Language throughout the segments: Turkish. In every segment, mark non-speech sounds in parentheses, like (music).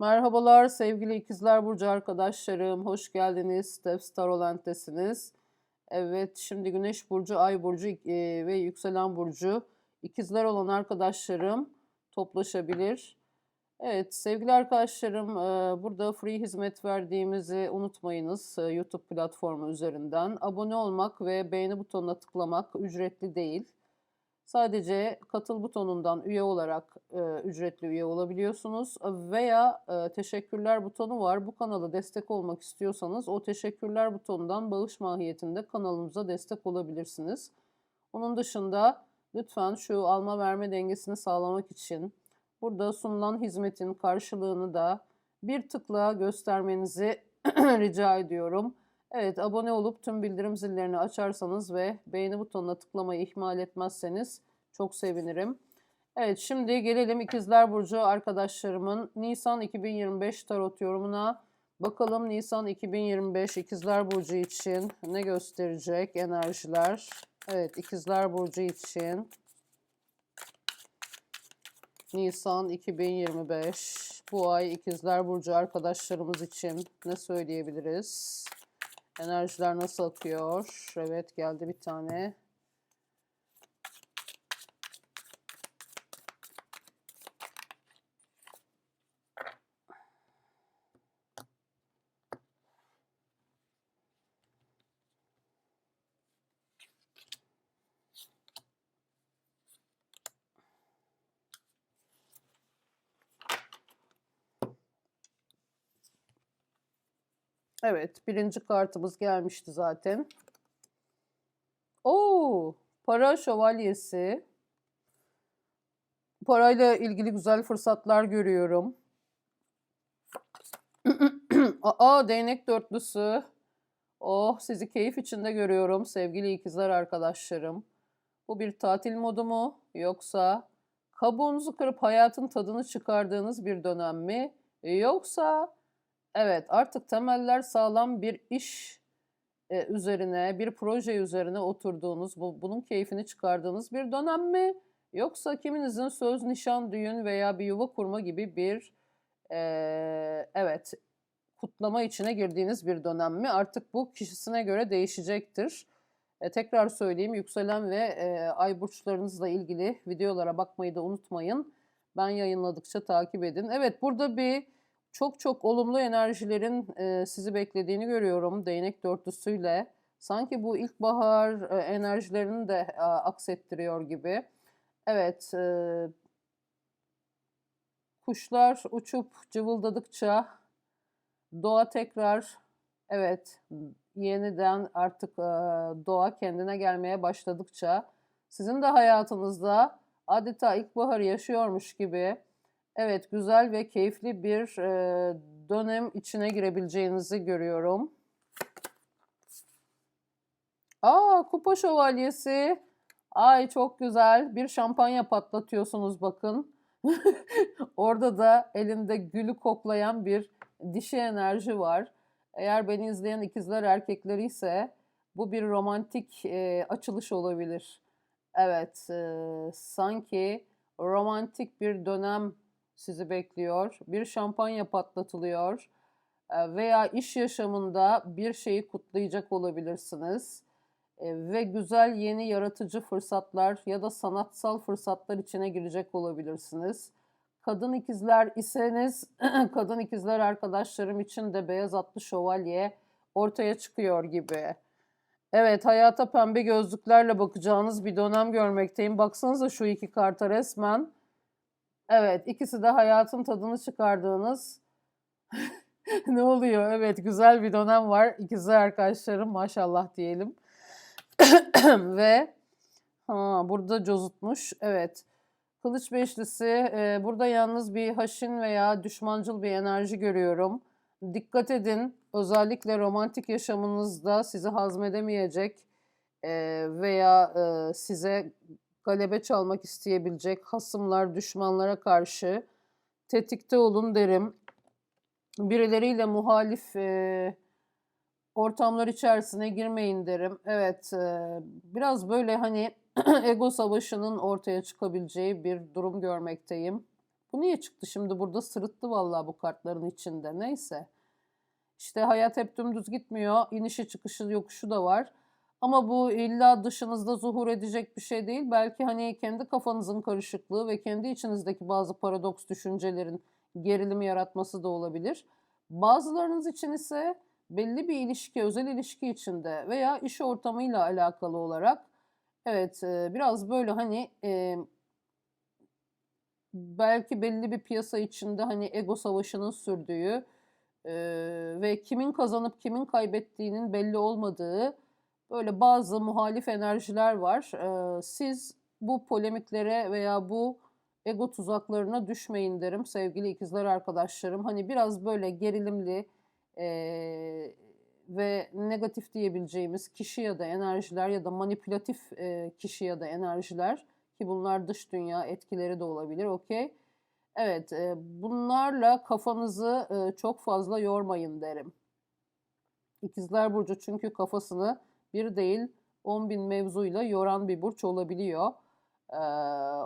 Merhabalar sevgili ikizler burcu arkadaşlarım. Hoş geldiniz. Steph Tarolent'tesiniz. Evet şimdi Güneş burcu, Ay burcu e, ve yükselen burcu ikizler olan arkadaşlarım toplaşabilir. Evet sevgili arkadaşlarım e, burada free hizmet verdiğimizi unutmayınız e, YouTube platformu üzerinden. Abone olmak ve beğeni butonuna tıklamak ücretli değil. Sadece katıl butonundan üye olarak e, ücretli üye olabiliyorsunuz veya e, teşekkürler butonu var. Bu kanala destek olmak istiyorsanız o teşekkürler butonundan bağış mahiyetinde kanalımıza destek olabilirsiniz. Onun dışında lütfen şu alma verme dengesini sağlamak için burada sunulan hizmetin karşılığını da bir tıkla göstermenizi (clears throat) rica ediyorum. Evet abone olup tüm bildirim zillerini açarsanız ve beğeni butonuna tıklamayı ihmal etmezseniz çok sevinirim. Evet şimdi gelelim İkizler Burcu arkadaşlarımın Nisan 2025 tarot yorumuna. Bakalım Nisan 2025 İkizler Burcu için ne gösterecek enerjiler? Evet İkizler Burcu için Nisan 2025 bu ay İkizler Burcu arkadaşlarımız için ne söyleyebiliriz? Enerjiler nasıl akıyor? Evet geldi bir tane. Evet, birinci kartımız gelmişti zaten. Oo, para şövalyesi. Parayla ilgili güzel fırsatlar görüyorum. (clears throat) Aa, değnek dörtlüsü. Oh, sizi keyif içinde görüyorum sevgili ikizler arkadaşlarım. Bu bir tatil modu mu yoksa kabuğunuzu kırıp hayatın tadını çıkardığınız bir dönem mi? Yoksa Evet, artık temeller sağlam bir iş e, üzerine, bir proje üzerine oturduğunuz, bu, bunun keyfini çıkardığınız bir dönem mi? Yoksa kiminizin söz, nişan, düğün veya bir yuva kurma gibi bir e, evet kutlama içine girdiğiniz bir dönem mi? Artık bu kişisine göre değişecektir. E, tekrar söyleyeyim, yükselen ve e, ay burçlarınızla ilgili videolara bakmayı da unutmayın. Ben yayınladıkça takip edin. Evet, burada bir çok çok olumlu enerjilerin e, sizi beklediğini görüyorum değnek dörtlüsüyle. Sanki bu ilkbahar e, enerjilerini de e, aksettiriyor gibi. Evet, e, kuşlar uçup cıvıldadıkça doğa tekrar evet yeniden artık e, doğa kendine gelmeye başladıkça sizin de hayatınızda adeta ilkbaharı yaşıyormuş gibi Evet, güzel ve keyifli bir e, dönem içine girebileceğinizi görüyorum. Aa, kupa şövalyesi. Ay çok güzel. Bir şampanya patlatıyorsunuz bakın. (laughs) Orada da elinde gülü koklayan bir dişi enerji var. Eğer beni izleyen ikizler erkekleri ise bu bir romantik e, açılış olabilir. Evet, e, sanki romantik bir dönem sizi bekliyor. Bir şampanya patlatılıyor veya iş yaşamında bir şeyi kutlayacak olabilirsiniz. Ve güzel yeni yaratıcı fırsatlar ya da sanatsal fırsatlar içine girecek olabilirsiniz. Kadın ikizler iseniz, (clears throat) kadın ikizler arkadaşlarım için de beyaz atlı şövalye ortaya çıkıyor gibi. Evet, hayata pembe gözlüklerle bakacağınız bir dönem görmekteyim. Baksanıza şu iki karta resmen Evet, ikisi de hayatın tadını çıkardığınız (laughs) ne oluyor? Evet, güzel bir dönem var. İkisi arkadaşlarım maşallah diyelim. (clears throat) Ve ha, burada cozutmuş. Evet. Kılıç beşlisi. E, burada yalnız bir haşin veya düşmancıl bir enerji görüyorum. Dikkat edin. Özellikle romantik yaşamınızda sizi hazmedemeyecek e, veya e, size galebe çalmak isteyebilecek hasımlar, düşmanlara karşı tetikte olun derim. Birileriyle muhalif e, ortamlar içerisine girmeyin derim. Evet, e, biraz böyle hani (clears throat) ego savaşının ortaya çıkabileceği bir durum görmekteyim. Bu niye çıktı şimdi burada sırıttı vallahi bu kartların içinde. Neyse. İşte hayat hep dümdüz gitmiyor. İnişi çıkışı yokuşu da var. Ama bu illa dışınızda zuhur edecek bir şey değil. Belki hani kendi kafanızın karışıklığı ve kendi içinizdeki bazı paradoks düşüncelerin gerilimi yaratması da olabilir. Bazılarınız için ise belli bir ilişki, özel ilişki içinde veya iş ortamıyla alakalı olarak evet e, biraz böyle hani e, belki belli bir piyasa içinde hani ego savaşının sürdüğü e, ve kimin kazanıp kimin kaybettiğinin belli olmadığı böyle bazı muhalif enerjiler var. E, siz bu polemiklere veya bu ego tuzaklarına düşmeyin derim sevgili ikizler arkadaşlarım. Hani biraz böyle gerilimli e, ve negatif diyebileceğimiz kişi ya da enerjiler ya da manipülatif e, kişi ya da enerjiler ki bunlar dış dünya etkileri de olabilir okey. Evet e, bunlarla kafanızı çok fazla yormayın derim. İkizler Burcu çünkü kafasını bir değil 10 bin mevzuyla yoran bir burç olabiliyor. Ee,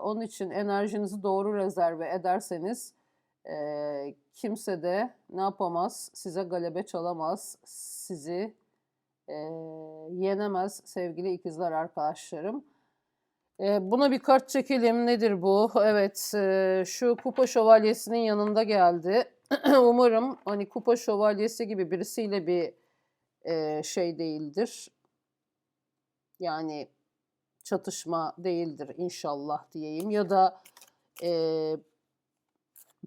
onun için enerjinizi doğru rezerve ederseniz e, kimse de ne yapamaz, size galebe çalamaz, sizi e, yenemez sevgili ikizler arkadaşlarım. E, buna bir kart çekelim. Nedir bu? Evet, e, şu kupa şövalyesinin yanında geldi. (clears throat) Umarım hani kupa şövalyesi gibi birisiyle bir e, şey değildir. Yani çatışma değildir inşallah diyeyim. Ya da e,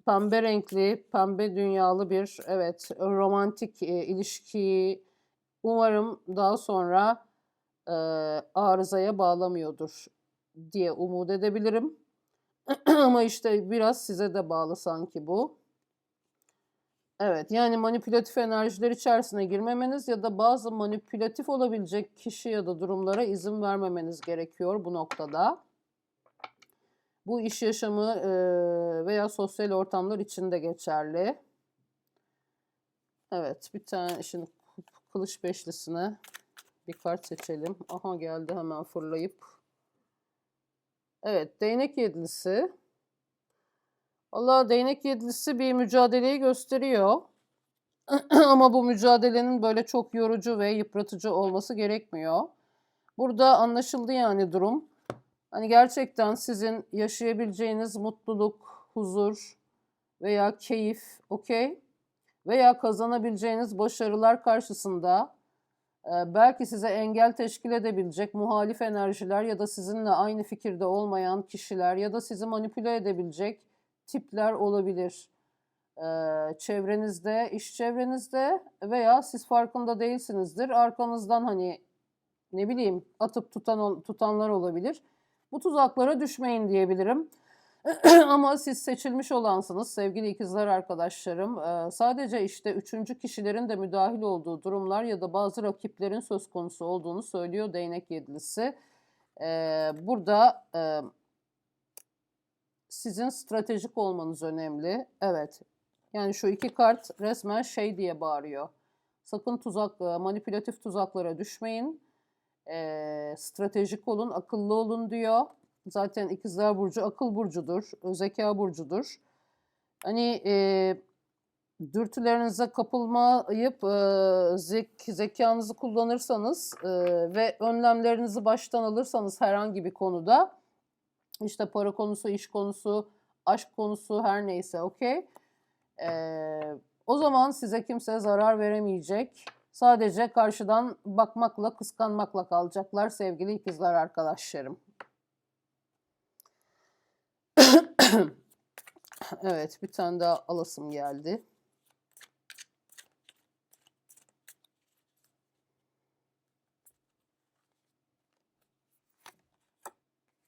pembe renkli, pembe dünyalı bir evet romantik e, ilişkiyi umarım daha sonra e, arızaya bağlamıyordur diye umut edebilirim. (clears throat) Ama işte biraz size de bağlı sanki bu. Evet, yani manipülatif enerjiler içerisine girmemeniz ya da bazı manipülatif olabilecek kişi ya da durumlara izin vermemeniz gerekiyor bu noktada. Bu iş yaşamı veya sosyal ortamlar için de geçerli. Evet, bir tane şimdi kılıç beşlisine bir kart seçelim. Aha geldi hemen fırlayıp. Evet, değnek yedilisi. Allah değnek yedilisi bir mücadeleyi gösteriyor. (clears throat) Ama bu mücadelenin böyle çok yorucu ve yıpratıcı olması gerekmiyor. Burada anlaşıldı yani durum. Hani gerçekten sizin yaşayabileceğiniz mutluluk, huzur veya keyif, okey? Veya kazanabileceğiniz başarılar karşısında belki size engel teşkil edebilecek muhalif enerjiler ya da sizinle aynı fikirde olmayan kişiler ya da sizi manipüle edebilecek tipler olabilir. çevrenizde, iş çevrenizde veya siz farkında değilsinizdir. Arkanızdan hani ne bileyim atıp tutan tutanlar olabilir. Bu tuzaklara düşmeyin diyebilirim. (clears throat) Ama siz seçilmiş olansınız sevgili ikizler arkadaşlarım. sadece işte üçüncü kişilerin de müdahil olduğu durumlar ya da bazı rakiplerin söz konusu olduğunu söylüyor değnek yedilisi. burada sizin stratejik olmanız önemli. Evet. Yani şu iki kart resmen şey diye bağırıyor. Sakın tuzak, manipülatif tuzaklara düşmeyin. E, stratejik olun, akıllı olun diyor. Zaten ikizler burcu akıl burcudur, zeka burcudur. Hani e, dürtülerinize kapılmayıp e, zek, zekanızı kullanırsanız e, ve önlemlerinizi baştan alırsanız herhangi bir konuda işte para konusu, iş konusu, aşk konusu her neyse okey. Ee, o zaman size kimse zarar veremeyecek. Sadece karşıdan bakmakla, kıskanmakla kalacaklar sevgili ikizler arkadaşlarım. (clears throat) evet, bir tane daha alasım geldi.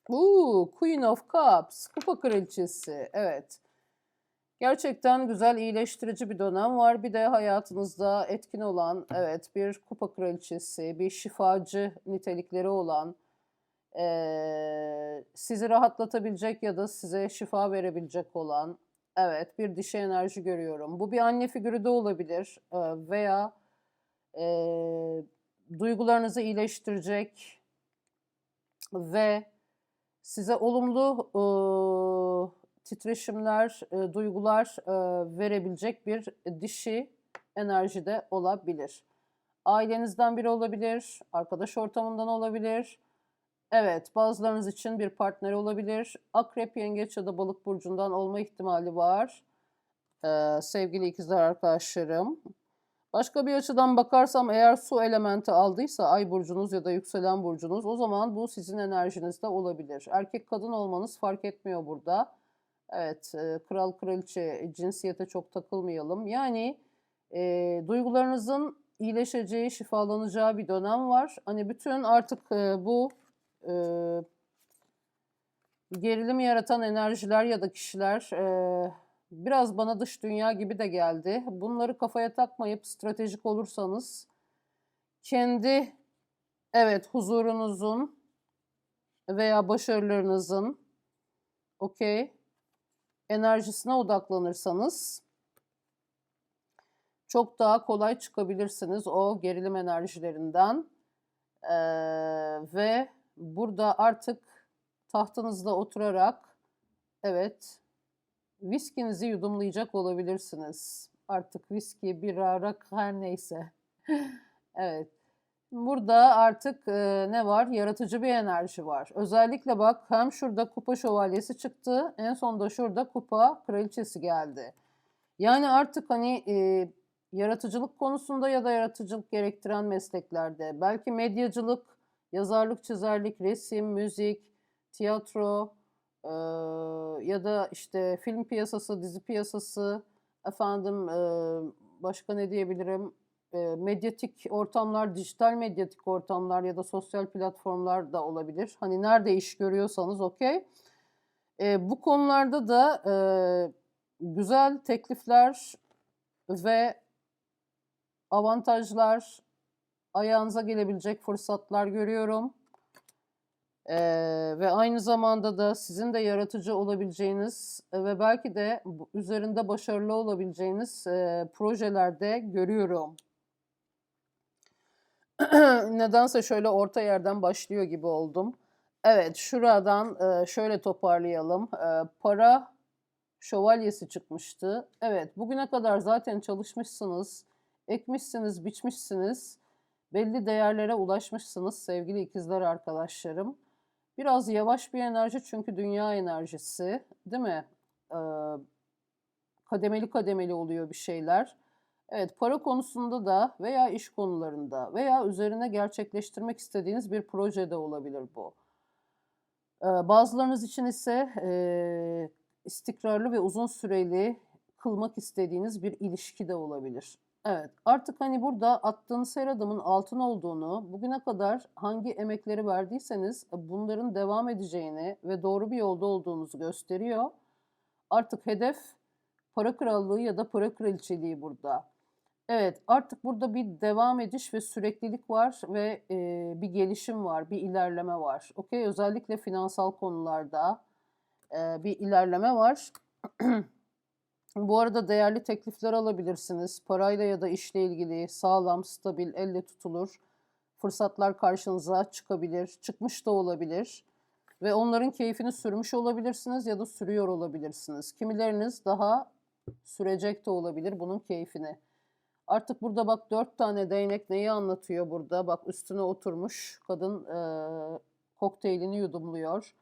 Uuu, Queen of Cups, kupa kraliçesi. Evet. Gerçekten güzel, iyileştirici bir dönem var. Bir de hayatınızda etkin olan, evet bir kupa kraliçesi, bir şifacı nitelikleri olan, e, sizi rahatlatabilecek ya da size şifa verebilecek olan, evet bir dişi enerji görüyorum. Bu bir anne figürü de olabilir e, veya e, duygularınızı iyileştirecek ve size olumlu e, titreşimler, e, duygular e, verebilecek bir dişi enerjide olabilir. Ailenizden biri olabilir, arkadaş ortamından olabilir. Evet, bazılarınız için bir partner olabilir. Akrep, yengeç ya da balık burcundan olma ihtimali var. Ee, sevgili ikizler arkadaşlarım. Başka bir açıdan bakarsam eğer su elementi aldıysa ay burcunuz ya da yükselen burcunuz o zaman bu sizin enerjinizde olabilir. Erkek kadın olmanız fark etmiyor burada. Evet, e, kral kraliçe cinsiyete çok takılmayalım. Yani e, duygularınızın iyileşeceği, şifalanacağı bir dönem var. Hani bütün artık e, bu e, gerilim yaratan enerjiler ya da kişiler e, biraz bana dış dünya gibi de geldi. Bunları kafaya takmayıp stratejik olursanız kendi evet huzurunuzun veya başarılarınızın okey enerjisine odaklanırsanız çok daha kolay çıkabilirsiniz o gerilim enerjilerinden. Ee, ve burada artık tahtınızda oturarak evet viskinizi yudumlayacak olabilirsiniz. Artık viski, bira, rak her neyse. (laughs) evet. Burada artık e, ne var? Yaratıcı bir enerji var. Özellikle bak hem şurada kupa şövalyesi çıktı. En sonda şurada kupa kraliçesi geldi. Yani artık hani e, yaratıcılık konusunda ya da yaratıcılık gerektiren mesleklerde belki medyacılık, yazarlık, çizerlik, resim, müzik, tiyatro ya da işte film piyasası, dizi piyasası, efendim başka ne diyebilirim? Medyatik ortamlar, dijital medyatik ortamlar ya da sosyal platformlar da olabilir. Hani nerede iş görüyorsanız okey. E, bu konularda da e, güzel teklifler ve avantajlar, ayağınıza gelebilecek fırsatlar görüyorum. Ee, ve aynı zamanda da sizin de yaratıcı olabileceğiniz ve belki de üzerinde başarılı olabileceğiniz e, projelerde görüyorum. (clears throat) Nedense şöyle orta yerden başlıyor gibi oldum. Evet, şuradan e, şöyle toparlayalım. E, para şövalyesi çıkmıştı. Evet, bugüne kadar zaten çalışmışsınız ekmişsiniz, biçmişsiniz. Belli değerlere ulaşmışsınız sevgili ikizler arkadaşlarım. Biraz yavaş bir enerji çünkü dünya enerjisi değil mi? Ee, kademeli kademeli oluyor bir şeyler. Evet para konusunda da veya iş konularında veya üzerine gerçekleştirmek istediğiniz bir projede olabilir bu. Ee, bazılarınız için ise e, istikrarlı ve uzun süreli kılmak istediğiniz bir ilişki de olabilir. Evet, artık hani burada attığınız her adımın altın olduğunu, bugüne kadar hangi emekleri verdiyseniz e, bunların devam edeceğini ve doğru bir yolda olduğunuzu gösteriyor. Artık hedef para krallığı ya da para kraliçeliği burada. Evet, artık burada bir devam ediş ve süreklilik var ve e, bir gelişim var, bir ilerleme var. Okey, özellikle finansal konularda e, bir ilerleme var. (clears throat) Bu arada değerli teklifler alabilirsiniz. Parayla ya da işle ilgili sağlam, stabil, elle tutulur fırsatlar karşınıza çıkabilir, çıkmış da olabilir. Ve onların keyfini sürmüş olabilirsiniz ya da sürüyor olabilirsiniz. Kimileriniz daha sürecek de olabilir bunun keyfini. Artık burada bak dört tane değnek neyi anlatıyor burada? Bak üstüne oturmuş kadın e, kokteylini yudumluyor.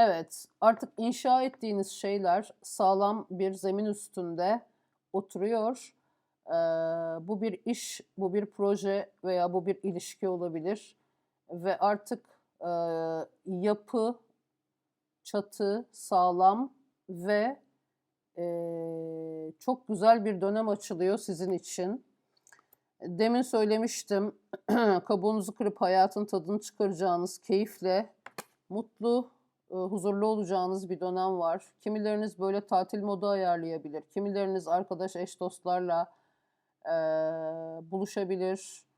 Evet, artık inşa ettiğiniz şeyler sağlam bir zemin üstünde oturuyor. Ee, bu bir iş, bu bir proje veya bu bir ilişki olabilir. Ve artık e, yapı, çatı sağlam ve e, çok güzel bir dönem açılıyor sizin için. Demin söylemiştim, (clears throat) kabuğunuzu kırıp hayatın tadını çıkaracağınız keyifle, mutlu huzurlu olacağınız bir dönem var. Kimileriniz böyle tatil modu ayarlayabilir. Kimileriniz arkadaş, eş dostlarla e, buluşabilir.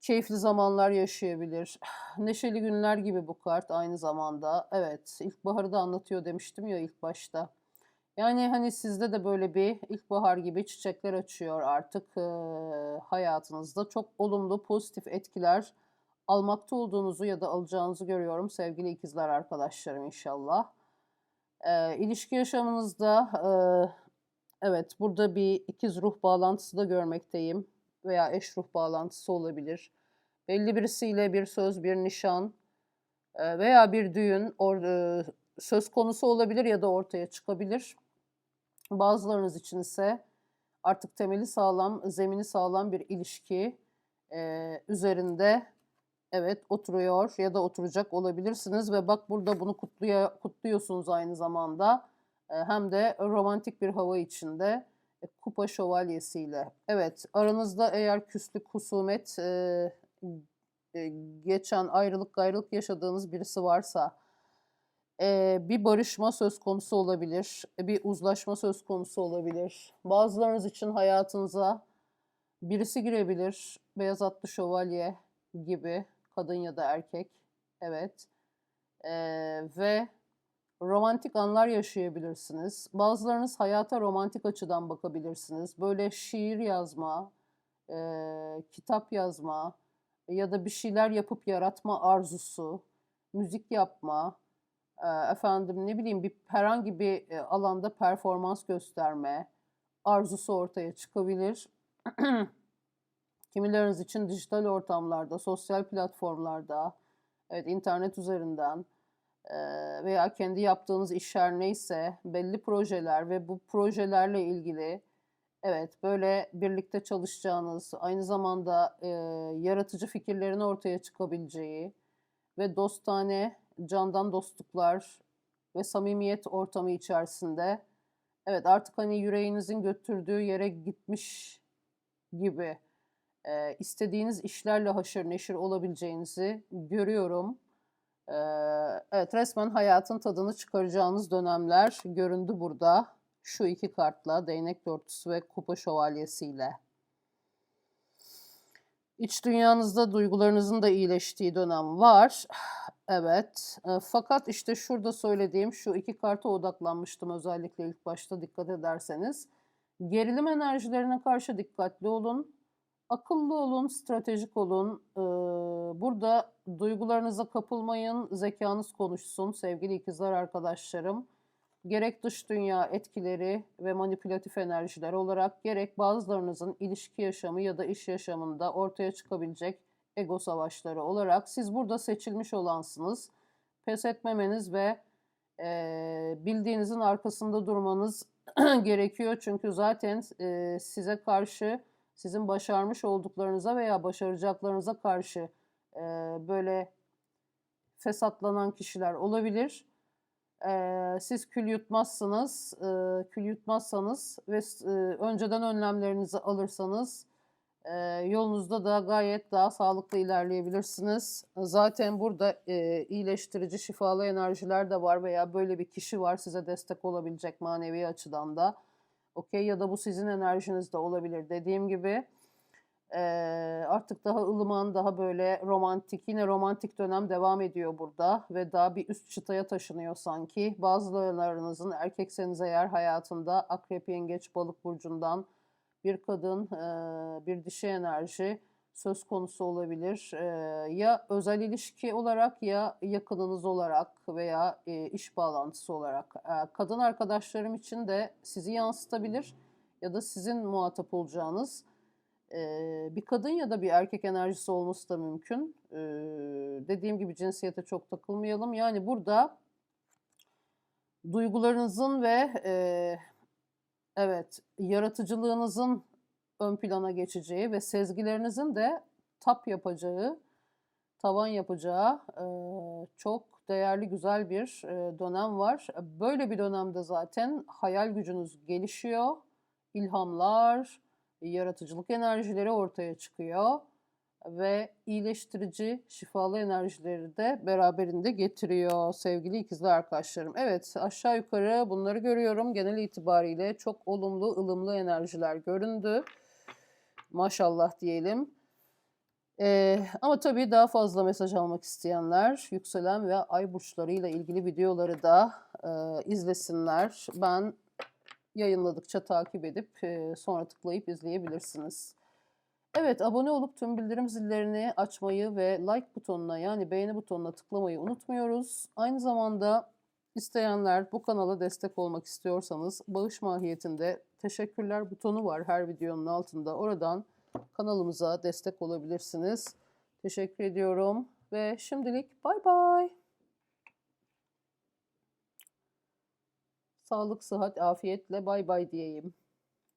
Keyifli zamanlar yaşayabilir. (sighs) Neşeli günler gibi bu kart aynı zamanda. Evet, ilkbaharı da anlatıyor demiştim ya ilk başta. Yani hani sizde de böyle bir ilkbahar gibi çiçekler açıyor artık e, hayatınızda. Çok olumlu, pozitif etkiler almakta olduğunuzu ya da alacağınızı görüyorum sevgili ikizler arkadaşlarım inşallah. Ee, ilişki yaşamınızda e, evet burada bir ikiz ruh bağlantısı da görmekteyim veya eş ruh bağlantısı olabilir. Belli birisiyle bir söz, bir nişan e, veya bir düğün or, e, söz konusu olabilir ya da ortaya çıkabilir. Bazılarınız için ise artık temeli sağlam, zemini sağlam bir ilişki e, üzerinde evet oturuyor ya da oturacak olabilirsiniz ve bak burada bunu kutluya, kutluyorsunuz aynı zamanda E, hem de romantik bir hava içinde e, kupa şövalyesiyle. Evet aranızda eğer küslük, husumet, e, e, geçen ayrılık gayrılık yaşadığınız birisi varsa bir barışma söz konusu olabilir, bir uzlaşma söz konusu olabilir. Bazılarınız için hayatınıza birisi girebilir, beyaz atlı şövalye gibi kadın ya da erkek, evet. E, ve romantik anlar yaşayabilirsiniz. Bazılarınız hayata romantik açıdan bakabilirsiniz. Böyle şiir yazma, e, kitap yazma ya da bir şeyler yapıp yaratma arzusu, müzik yapma, e, efendim ne bileyim bir herhangi bir e, alanda performans gösterme arzusu ortaya çıkabilir. (clears throat) Kimileriniz için dijital ortamlarda, sosyal platformlarda, evet internet üzerinden veya kendi yaptığınız işler neyse belli projeler ve bu projelerle ilgili evet böyle birlikte çalışacağınız, aynı zamanda e, yaratıcı fikirlerin ortaya çıkabileceği ve dostane, candan dostluklar ve samimiyet ortamı içerisinde evet artık hani yüreğinizin götürdüğü yere gitmiş gibi e, istediğiniz işlerle haşır neşir olabileceğinizi görüyorum. E, evet resmen hayatın tadını çıkaracağınız dönemler göründü burada. Şu iki kartla değnek dörtlüsü ve kupa şövalyesiyle. İç dünyanızda duygularınızın da iyileştiği dönem var. Evet. Fakat işte şurada söylediğim şu iki karta odaklanmıştım özellikle ilk başta dikkat ederseniz. Gerilim enerjilerine karşı dikkatli olun. Akıllı olun, stratejik olun. Ee, burada duygularınıza kapılmayın, zekanız konuşsun sevgili ikizler arkadaşlarım. Gerek dış dünya etkileri ve manipülatif enerjiler olarak gerek bazılarınızın ilişki yaşamı ya da iş yaşamında ortaya çıkabilecek ego savaşları olarak siz burada seçilmiş olansınız. Pes etmemeniz ve e, bildiğinizin arkasında durmanız (clears throat) gerekiyor. Çünkü zaten e, size karşı sizin başarmış olduklarınıza veya başaracaklarınıza karşı e, böyle fesatlanan kişiler olabilir. E, siz kül yutmazsınız, e, kül yutmazsanız ve e, önceden önlemlerinizi alırsanız e, yolunuzda da gayet daha sağlıklı ilerleyebilirsiniz. Zaten burada e, iyileştirici, şifalı enerjiler de var veya böyle bir kişi var size destek olabilecek manevi açıdan da. Okey ya da bu sizin enerjiniz de olabilir. Dediğim gibi e, artık daha ılıman, daha böyle romantik, yine romantik dönem devam ediyor burada ve daha bir üst çıtaya taşınıyor sanki. Bazılarınızın erkekseniz eğer hayatında akrep, yengeç, balık burcundan bir kadın, e, bir dişi enerji söz konusu olabilir. E, ya özel ilişki olarak ya yakınınız olarak veya e, iş bağlantısı olarak. E, kadın arkadaşlarım için de sizi yansıtabilir ya da sizin muhatap olacağınız e, bir kadın ya da bir erkek enerjisi olması da mümkün. E, dediğim gibi cinsiyete çok takılmayalım. Yani burada duygularınızın ve e, evet yaratıcılığınızın ön plana geçeceği ve sezgilerinizin de tap yapacağı, tavan yapacağı e, çok değerli güzel bir e, dönem var. Böyle bir dönemde zaten hayal gücünüz gelişiyor, ilhamlar, yaratıcılık enerjileri ortaya çıkıyor ve iyileştirici, şifalı enerjileri de beraberinde getiriyor sevgili ikizler arkadaşlarım. Evet aşağı yukarı bunları görüyorum. Genel itibariyle çok olumlu, ılımlı enerjiler göründü. Maşallah diyelim. Ee, ama tabii daha fazla mesaj almak isteyenler yükselen ve ay burçlarıyla ilgili videoları da e, izlesinler. Ben yayınladıkça takip edip e, sonra tıklayıp izleyebilirsiniz. Evet abone olup tüm bildirim zillerini açmayı ve like butonuna yani beğeni butonuna tıklamayı unutmuyoruz. Aynı zamanda İsteyenler bu kanala destek olmak istiyorsanız bağış mahiyetinde teşekkürler butonu var her videonun altında. Oradan kanalımıza destek olabilirsiniz. Teşekkür ediyorum ve şimdilik bay bay. Sağlık, sıhhat, afiyetle bay bay diyeyim.